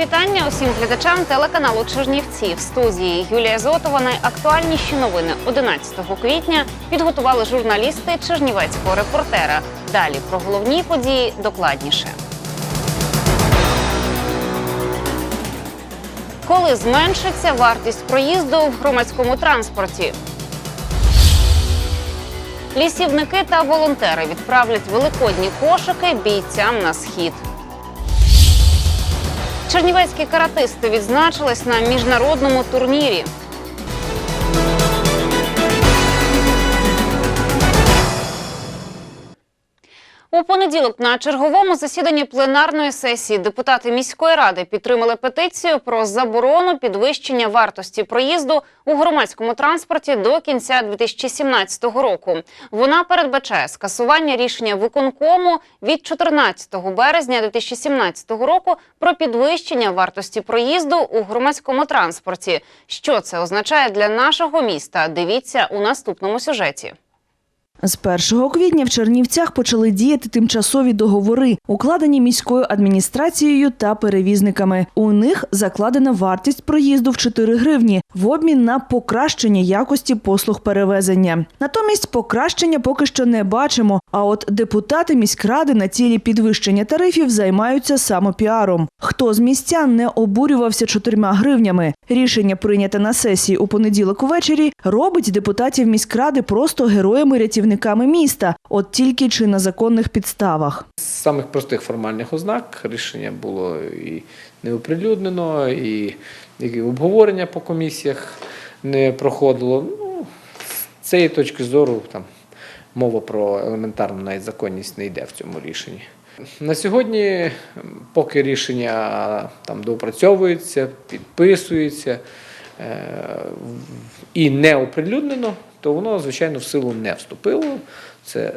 Вітання усім глядачам телеканалу Чернівці. В студії Юлія Зотова найактуальніші новини 11 квітня підготували журналісти Чернівецького репортера. Далі про головні події докладніше. Коли зменшиться вартість проїзду в громадському транспорті? Лісівники та волонтери відправлять великодні кошики бійцям на схід. Чернівецькі каратисти відзначились на міжнародному турнірі. У понеділок на черговому засіданні пленарної сесії депутати міської ради підтримали петицію про заборону підвищення вартості проїзду у громадському транспорті до кінця 2017 року. Вона передбачає скасування рішення виконкому від 14 березня 2017 року про підвищення вартості проїзду у громадському транспорті. Що це означає для нашого міста? Дивіться у наступному сюжеті. З 1 квітня в Чернівцях почали діяти тимчасові договори, укладені міською адміністрацією та перевізниками. У них закладена вартість проїзду в 4 гривні в обмін на покращення якості послуг перевезення. Натомість покращення поки що не бачимо. А от депутати міськради на цілі підвищення тарифів займаються самопіаром. Хто з містян не обурювався 4 гривнями? Рішення прийняте на сесії у понеділок ввечері робить депутатів міськради просто героями-рятівниками міста, от тільки чи на законних підставах. З самих простих формальних ознак рішення було і не оприлюднено, і, і обговорення по комісіях не проходило. Ну, з цієї точки зору там, мова про елементарну навіть законність не йде в цьому рішенні. На сьогодні, поки рішення там доопрацьовується, підписується е, і не оприлюднено, то воно, звичайно, в силу не вступило. Це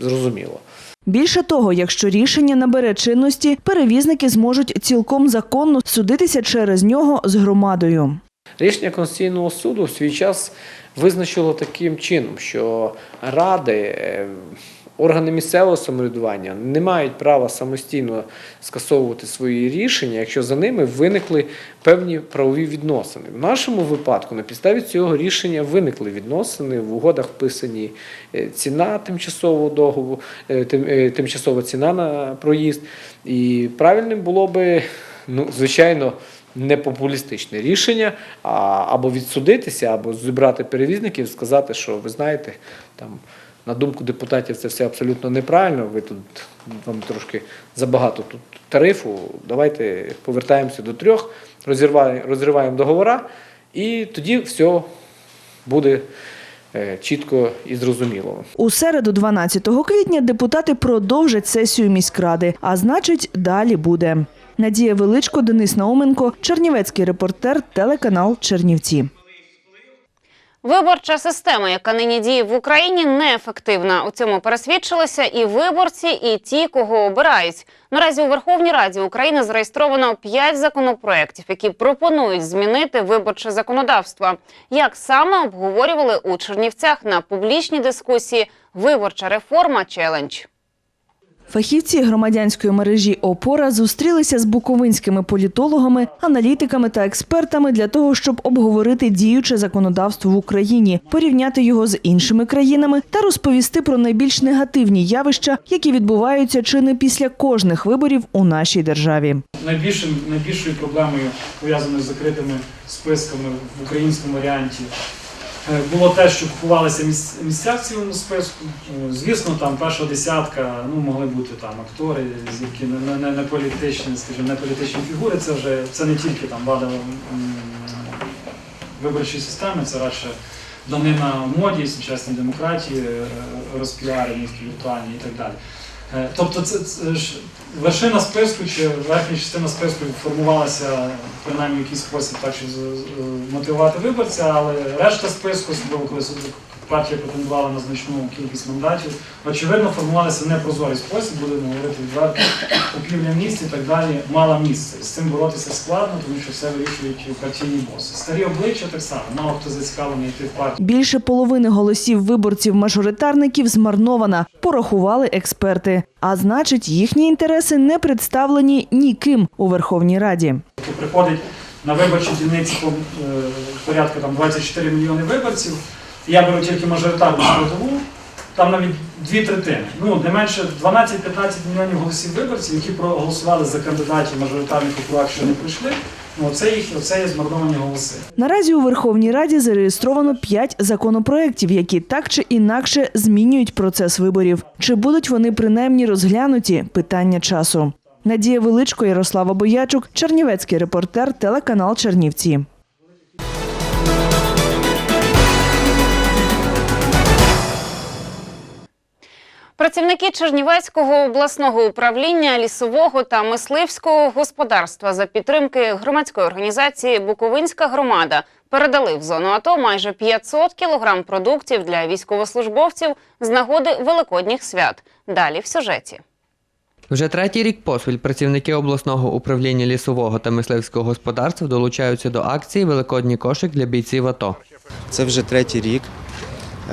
зрозуміло. Більше того, якщо рішення набере чинності, перевізники зможуть цілком законно судитися через нього з громадою. Рішення Конституційного суду в свій час визначило таким чином, що ради, е, органи місцевого самоврядування не мають права самостійно скасовувати свої рішення, якщо за ними виникли певні правові відносини. В нашому випадку на підставі цього рішення виникли відносини, в угодах вписані е, ціна тимчасового договору, е, е, тимчасова ціна на проїзд. І правильним було би, ну, звичайно, не популістичне рішення, а або відсудитися, або зібрати перевізників, сказати, що ви знаєте, там на думку депутатів це все абсолютно неправильно. Ви тут вам трошки забагато тут тарифу. Давайте повертаємося до трьох, розриваємо договора, і тоді все буде е, чітко і зрозуміло. У середу, 12 квітня, депутати продовжать сесію міськради, а значить, далі буде. Надія Величко, Денис Науменко, Чернівецький репортер, телеканал Чернівці. Виборча система, яка нині діє в Україні, неефективна. У цьому пересвідчилися і виборці, і ті, кого обирають. Наразі у Верховній Раді України зареєстровано п'ять законопроєктів, які пропонують змінити виборче законодавство. Як саме обговорювали у Чернівцях на публічній дискусії Виборча реформа челендж. Фахівці громадянської мережі ОПОРА зустрілися з буковинськими політологами, аналітиками та експертами для того, щоб обговорити діюче законодавство в Україні, порівняти його з іншими країнами та розповісти про найбільш негативні явища, які відбуваються чи не після кожних виборів у нашій державі. Найбільшим, найбільшою проблемою, пов'язаною з закритими списками в українському варіанті, було те, що купувалися міс- місця в цілому списку. Е, Звісно, там перша десятка, ну могли бути там актори, які не, не, не політичні, скажімо, не політичні фігури. Це вже це не тільки там вада виборчої системи, це радше данина моді, сучасній демократії, е, розпіарені, інтелектуальні і так далі. Е, Тобто це, це ж вершина списку чи верхня частина списку формувалася принаймні в якийсь спосіб так, щоб мотивувати виборця, але решта списку, особливо коли партія претендувала на значну кількість мандатів, очевидно, формувалася в непрозорий спосіб, будемо говорити відверто, купівля місць і так далі мала місце. З цим боротися складно, тому що все вирішують партійні боси. Старі обличчя так само, мало хто зацікавлений йти в партію. Більше половини голосів виборців-мажоритарників змарнована, порахували експерти. А значить, їхні інтереси не представлені ніким у Верховній Раді. Приходить на виборчі дільниці е, порядка там 24 мільйони виборців. Я беру тільки мажоритарну складову, там навіть дві третини. Ну, не менше 12-15 мільйонів голосів виборців, які проголосували за кандидатів мажоритарних округах, що не прийшли. Ну, це їх, оце є змарновані голоси. Наразі у Верховній Раді зареєстровано п'ять законопроєктів, які так чи інакше змінюють процес виборів. Чи будуть вони принаймні розглянуті? Питання часу. Надія Величко, Ярослава Боячук, Чернівецький репортер, телеканал Чернівці. Працівники Чернівецького обласного управління лісового та мисливського господарства за підтримки громадської організації Буковинська громада передали в зону АТО майже 500 кілограм продуктів для військовослужбовців з нагоди великодніх свят. Далі в сюжеті. Вже третій рік поспіль працівники обласного управління лісового та мисливського господарства долучаються до акції Великодній кошик для бійців АТО. Це вже третій рік.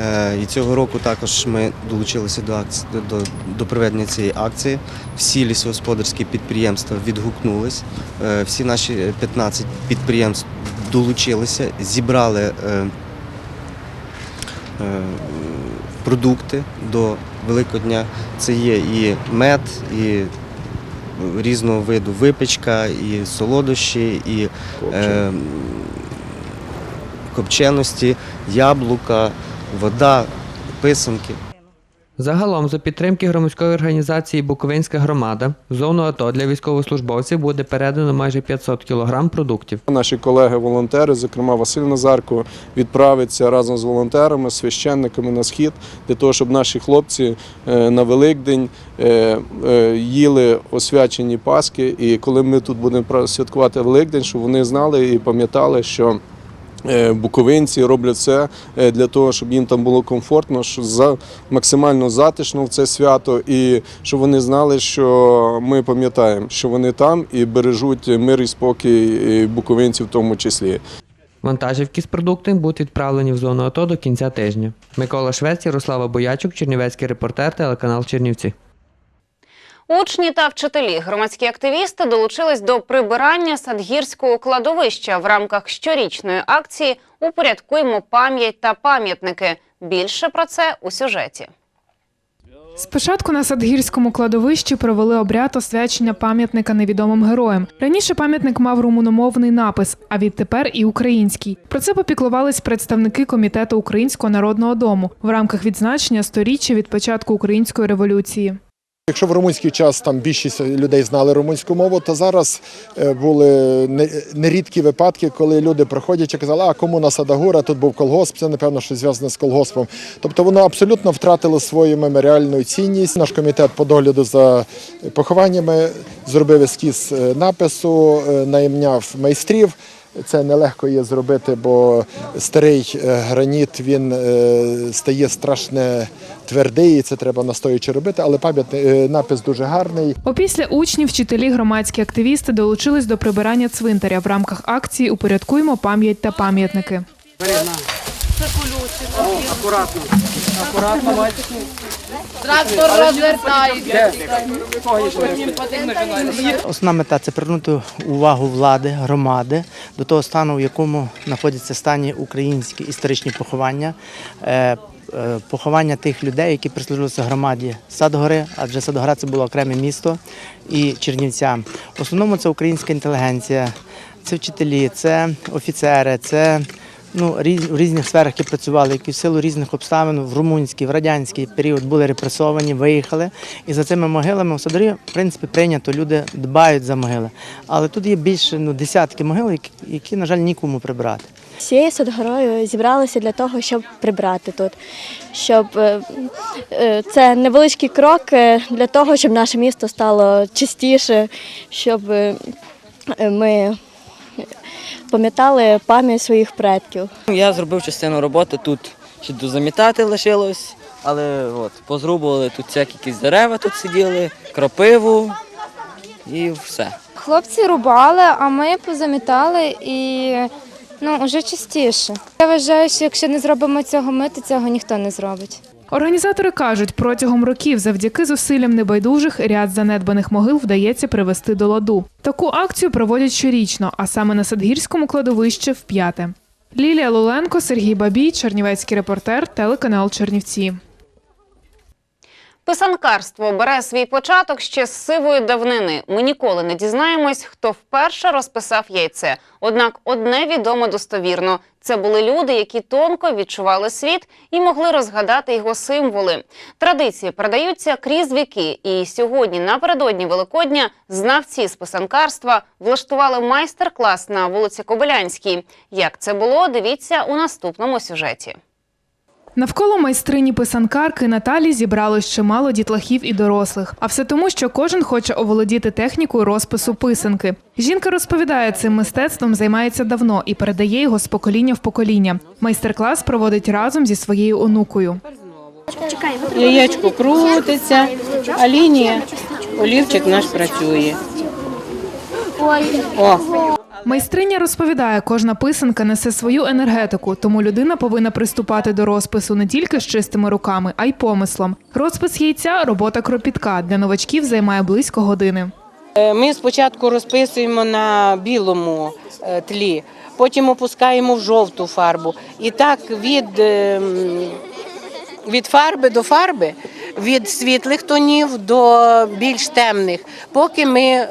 Е, І цього року також ми долучилися до, акції, до, до проведення цієї акції. Всі лісогосподарські підприємства відгукнулись. Е, Всі наші 15 підприємств долучилися, зібрали е, продукти до Великодня. Це є і мед, і різного виду випічка, і солодощі, і е, копченості, яблука, вода, писанки. Загалом, за підтримки громадської організації Буковинська громада, в зону АТО для військовослужбовців буде передано майже 500 кілограм продуктів. Наші колеги-волонтери, зокрема Василь Назарко, відправиться разом з волонтерами, священниками на схід для того, щоб наші хлопці е, на Великдень е, е, їли освячені паски. І коли ми тут будемо святкувати Великдень, щоб вони знали і пам'ятали, що. Е, Буковинці роблять все е, для того, щоб їм там було комфортно, за максимально затишно в це свято, і щоб вони знали, що ми пам'ятаємо, що вони там і бережуть мир і спокій буковинців в тому числі. Вантажівки з продуктами будуть відправлені в зону АТО до кінця тижня. Микола Швець, Ярослава Боячук, Чернівецький репортер, телеканал Чернівці. Учні та вчителі, громадські активісти долучились до прибирання садгірського кладовища в рамках щорічної акції Упорядкуємо пам'ять та пам'ятники. Більше про це у сюжеті. Спочатку на Садгірському кладовищі провели обряд освячення пам'ятника невідомим героям. Раніше пам'ятник мав румуномовний напис, а відтепер і український. Про це попіклувались представники комітету Українського народного дому в рамках відзначення сторіччя від початку української революції. Якщо в румунський час там більшість людей знали румунську мову, то зараз е, були нерідкі випадки, коли люди проходять і казали, а комуна Садагура, тут був колгосп, це напевно щось зв'язане з колгоспом. Тобто воно абсолютно втратило свою меморіальну цінність. Наш комітет по догляду за похованнями зробив ескіз е, напису, е, найняв майстрів. Це нелегко є зробити, бо старий е, граніт він е, стає страшно твердий, і це треба настоячи робити. Але пам'ятний е, напис дуже гарний. Опісля учні, вчителі, громадські активісти долучились до прибирання цвинтаря в рамках акції Упорядкуємо пам'ять та пам'ятники. Основна мета це привернути увагу влади, громади до того стану, в якому знаходяться стані українські історичні поховання. Е, е, Поховання тих людей, які прислужилися громаді Садгори, адже Садгора це було окреме місто і Чернівцям. В основному це українська інтелігенція, це вчителі, це офіцери, це ну, в різних сферах, які працювали, які в силу різних обставин в румунський, в радянський період були репресовані, виїхали. І за цими могилами в Садорі, в принципі, прийнято, люди дбають за могили. Але тут є більше ну, десятки могил, які, на жаль, нікому прибрати. Всією Садгорою зібралися для того, щоб прибрати тут, щоб е, е, це невеличкий крок е, для того, щоб наше місто стало чистіше, щоб ми пам'ятали пам'ять своїх предків. Я зробив частину роботи тут ще дозамітати лишилось, але от, позрубували тут всякі якісь дерева тут сиділи, кропиву і все. Хлопці рубали, а ми позамітали і ну, вже частіше. Я вважаю, що якщо не зробимо цього ми, то цього ніхто не зробить. Організатори кажуть, протягом років завдяки зусиллям небайдужих ряд занедбаних могил вдається привести до ладу. Таку акцію проводять щорічно, а саме на Садгірському кладовищі вп'яте. Лілія Луленко, Сергій Бабій, Чернівецький репортер, телеканал Чернівці. Писанкарство бере свій початок ще з сивої давнини. Ми ніколи не дізнаємось, хто вперше розписав яйце. Однак одне відомо достовірно: це були люди, які тонко відчували світ і могли розгадати його символи. Традиції передаються крізь віки. І сьогодні, напередодні Великодня, знавці з писанкарства влаштували майстер-клас на вулиці Кобилянській. Як це було, дивіться у наступному сюжеті. Навколо майстрині писанкарки Наталі зібралось чимало дітлахів і дорослих. А все тому, що кожен хоче оволодіти технікою розпису писанки. Жінка розповідає, цим мистецтвом займається давно і передає його з покоління в покоління. Майстер-клас проводить разом зі своєю онукою. Яєчко крутиться, а лінія, олівчик наш працює. О, Майстриня розповідає, кожна писанка несе свою енергетику, тому людина повинна приступати до розпису не тільки з чистими руками, а й помислом. Розпис яйця робота кропітка. Для новачків займає близько години. Е, Ми спочатку розписуємо на білому е, тлі, потім опускаємо в жовту фарбу. І так від, е, від фарби до фарби, від світлих тонів до більш темних, поки ми е,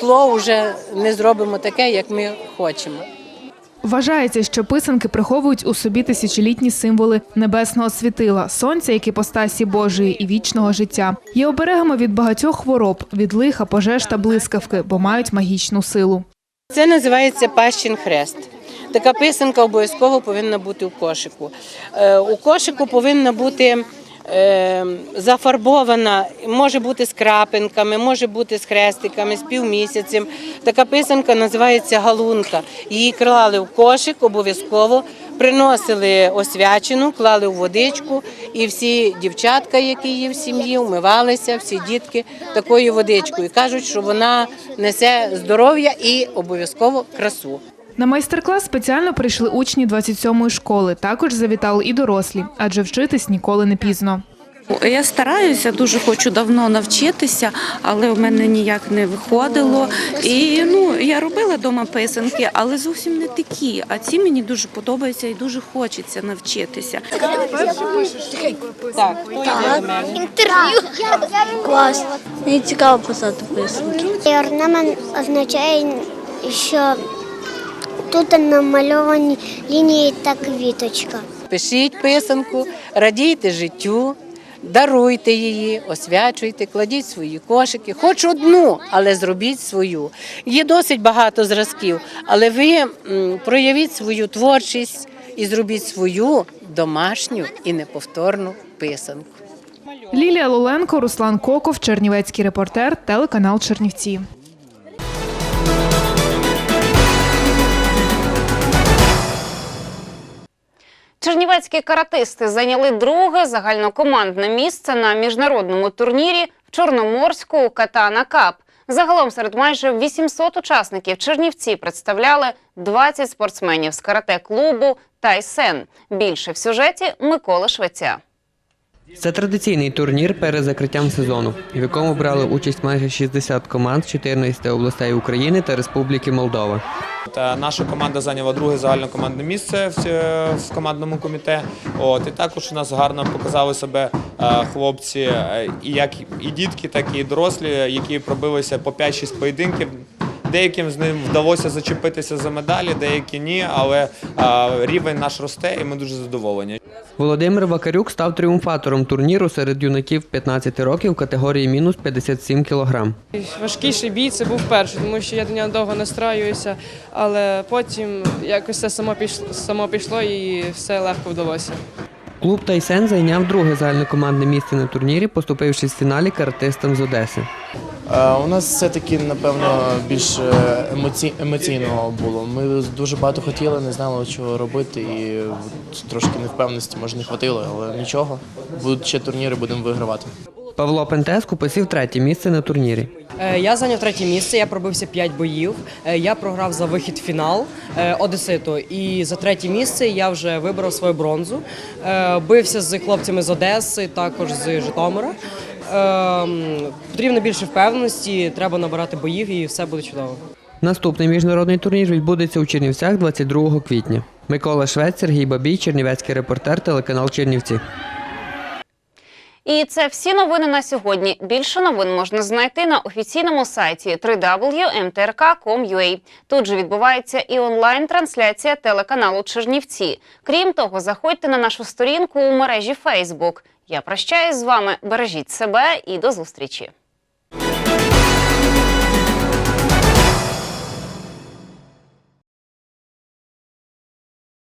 тло вже не зробимо таке, як ми хочемо. Вважається, що писанки приховують у собі тисячолітні символи небесного світила, сонця, як іпостасі Божої і вічного життя. Є оберегами від багатьох хвороб, від лиха, пожеж та блискавки, бо мають магічну силу. Це називається пащин хрест. Така писанка обов'язково повинна бути у кошику. Е, У кошику повинна бути зафарбована, може бути з крапинками, може бути з хрестиками, з півмісяцем. Така писанка називається галунка. Її клали в кошик обов'язково, приносили освячену, клали в водичку, і всі дівчатка, які є в сім'ї, вмивалися, всі дітки такою водичкою. Кажуть, що вона несе здоров'я і обов'язково красу. На майстер-клас спеціально прийшли учні 27-ї школи. Також завітали і дорослі, адже вчитись ніколи не пізно. Я стараюся, дуже хочу давно навчитися, але в мене ніяк не виходило. І ну я робила вдома писанки, але зовсім не такі. А ці мені дуже подобаються і дуже хочеться навчитися. Так? Інтерв'ю. Клас. Мені цікаво писати писанки. Орнамент означає, що тут намальовані лінії та квіточка. Пишіть писанку, радійте життю, даруйте її, освячуйте, кладіть свої кошики, хоч одну, але зробіть свою. Є досить багато зразків, але ви проявіть свою творчість і зробіть свою домашню і неповторну писанку. Лілія Луленко, Руслан Коков, Чернівецький репортер, телеканал Чернівці. Чернівецькі каратисти зайняли друге загальнокомандне місце на міжнародному турнірі в Чорноморську Катана Кап. Загалом серед майже 800 учасників Чернівці представляли 20 спортсменів з карате-клубу Тайсен. Більше в сюжеті Миколи Швеця. Це традиційний турнір перед закриттям сезону, в якому брали участь майже 60 команд з 14 областей України та Республіки Молдова. Наша команда зайняла друге загальнокомандне місце в, командному коміте. От і також у нас гарно показали себе е, хлопці, е, і як і дітки, так і дорослі, які пробилися по 5-6 поєдинків Деяким з ним вдалося зачепитися за медалі, деякі ні, але рівень наш росте, і ми дуже задоволені. Володимир Вакарюк став тріумфатором турніру серед юнаків 15 років категорії мінус 57 кг. Важкіший бій це був перший, тому що я до нього довго настраююся, але потім якось все само пішло, само пішло і все легко вдалося. Клуб Тайсен зайняв друге загальнокомандне місце на турнірі, поступившись в фіналі каратистам з Одеси. Е, У нас все-таки, напевно, більш е, емоці... емоційного було. Ми дуже багато хотіли, не знали, чого робити, і трошки невпевненості, може, не хватило, але нічого. Будуть ще турніри, будемо вигравати. Павло Пентеску посів третє місце на турнірі. Е, Я зайняв третє місце, я пробився 5 боїв. Я програв за вихід в фінал Одеситу. І за третє місце я вже вибрав свою бронзу. Бився з хлопцями з Одеси, також з Житомира. Ем, Потрібно більше впевненості, треба набирати боїв і все буде чудово. Наступний міжнародний турнір відбудеться у Чернівцях 22 квітня. Микола Швець, Сергій Бабій, Чернівецький репортер, телеканал Чернівці. І це всі новини на сьогодні. Більше новин можна знайти на офіційному сайті www.mtrk.com.ua. Тут же відбувається і онлайн-трансляція телеканалу Чернівці. Крім того, заходьте на нашу сторінку у мережі Facebook. Я прощаюсь з вами. Бережіть себе і до зустрічі.